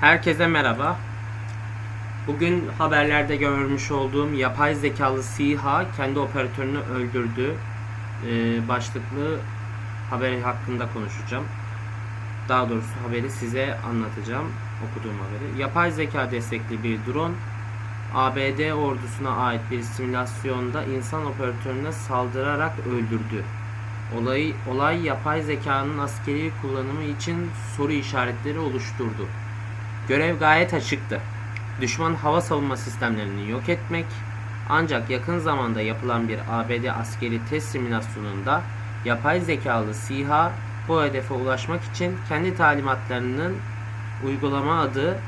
Herkese merhaba. Bugün haberlerde görmüş olduğum yapay zekalı SİHA kendi operatörünü öldürdü. Ee, başlıklı haberi hakkında konuşacağım. Daha doğrusu haberi size anlatacağım. Okuduğum haberi. Yapay zeka destekli bir drone ABD ordusuna ait bir simülasyonda insan operatörüne saldırarak öldürdü. Olay, olay yapay zekanın askeri kullanımı için soru işaretleri oluşturdu. Görev gayet açıktı. Düşman hava savunma sistemlerini yok etmek. Ancak yakın zamanda yapılan bir ABD askeri test simülasyonunda yapay zekalı SİHA bu hedefe ulaşmak için kendi talimatlarının uygulama adı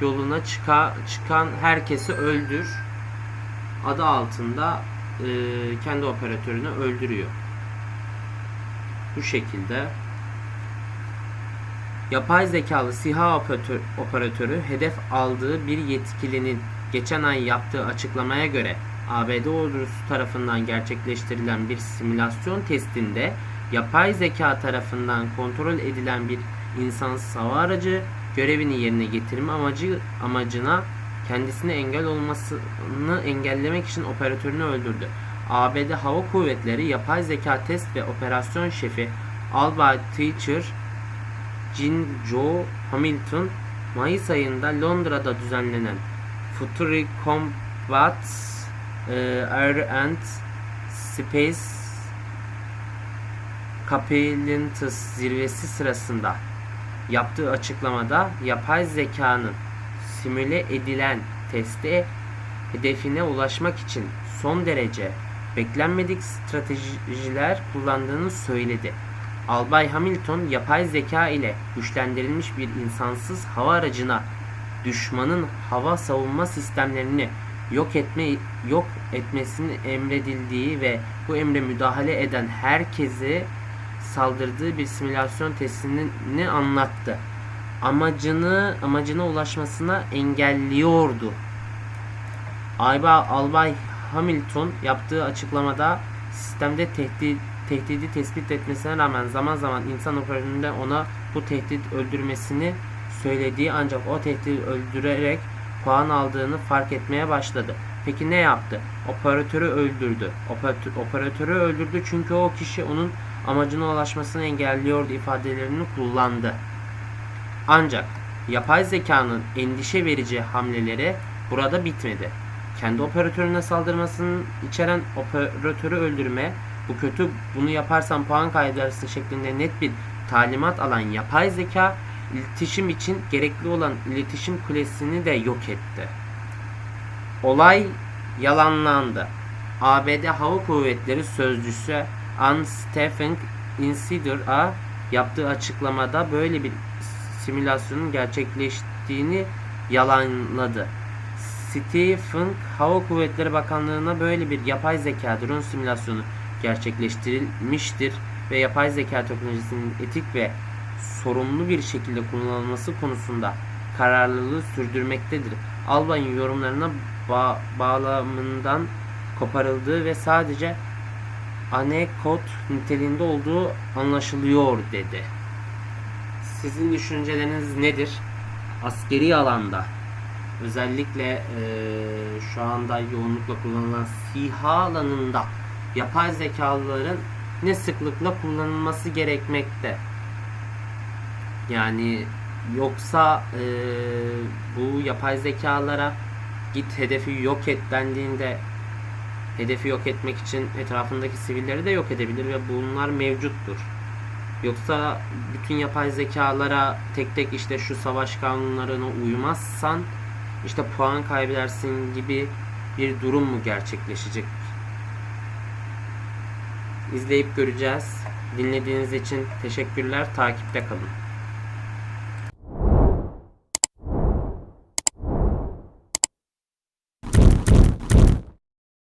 yoluna çıka, çıkan herkesi öldür adı altında e, kendi operatörünü öldürüyor. Bu şekilde Yapay zekalı SİHA operatör, operatörü hedef aldığı bir yetkilinin geçen ay yaptığı açıklamaya göre ABD ordusu tarafından gerçekleştirilen bir simülasyon testinde yapay zeka tarafından kontrol edilen bir insansız hava aracı görevini yerine getirme amacı amacına kendisine engel olmasını engellemek için operatörünü öldürdü. ABD Hava Kuvvetleri Yapay Zeka Test ve Operasyon Şefi Albert Teacher Jin Joe Hamilton Mayıs ayında Londra'da düzenlenen Future Combat e, Air and Space Capabilities zirvesi sırasında yaptığı açıklamada yapay zekanın simüle edilen teste hedefine ulaşmak için son derece beklenmedik stratejiler kullandığını söyledi. Albay Hamilton yapay zeka ile güçlendirilmiş bir insansız hava aracına düşmanın hava savunma sistemlerini yok etme yok etmesinin emredildiği ve bu emre müdahale eden herkese saldırdığı bir simülasyon testini anlattı. Amacını amacına ulaşmasına engelliyordu. Alba, Albay Hamilton yaptığı açıklamada sistemde tehdit tehdidi tespit etmesine rağmen zaman zaman insan operatöründe ona bu tehdit öldürmesini söylediği ancak o tehdidi öldürerek puan aldığını fark etmeye başladı. Peki ne yaptı? Operatörü öldürdü. Operatör, operatörü öldürdü çünkü o kişi onun amacına ulaşmasını engelliyordu ifadelerini kullandı. Ancak yapay zekanın endişe verici hamleleri burada bitmedi. Kendi operatörüne saldırmasını içeren operatörü öldürme, bu kötü bunu yaparsan puan kaybedersin şeklinde net bir talimat alan yapay zeka iletişim için gerekli olan iletişim kulesini de yok etti. Olay yalanlandı. ABD Hava Kuvvetleri Sözcüsü Ann Stephen Insider'a yaptığı açıklamada böyle bir simülasyonun gerçekleştiğini yalanladı. Stephen Hava Kuvvetleri Bakanlığı'na böyle bir yapay zeka drone simülasyonu gerçekleştirilmiştir ve yapay zeka teknolojisinin etik ve sorumlu bir şekilde kullanılması konusunda kararlılığı sürdürmektedir. Albay'ın yorumlarına ba bağlamından koparıldığı ve sadece anekdot niteliğinde olduğu anlaşılıyor dedi. Sizin düşünceleriniz nedir? Askeri alanda özellikle e, şu anda yoğunlukla kullanılan SİHA alanında yapay zekaların ne sıklıkla kullanılması gerekmekte. Yani yoksa e, bu yapay zekalara git hedefi yok et dendiğinde hedefi yok etmek için etrafındaki sivilleri de yok edebilir ve bunlar mevcuttur. Yoksa bütün yapay zekalara tek tek işte şu savaş kanunlarına uymazsan işte puan kaybedersin gibi bir durum mu gerçekleşecek? İzleyip göreceğiz. Dinlediğiniz için teşekkürler. Takipte kalın.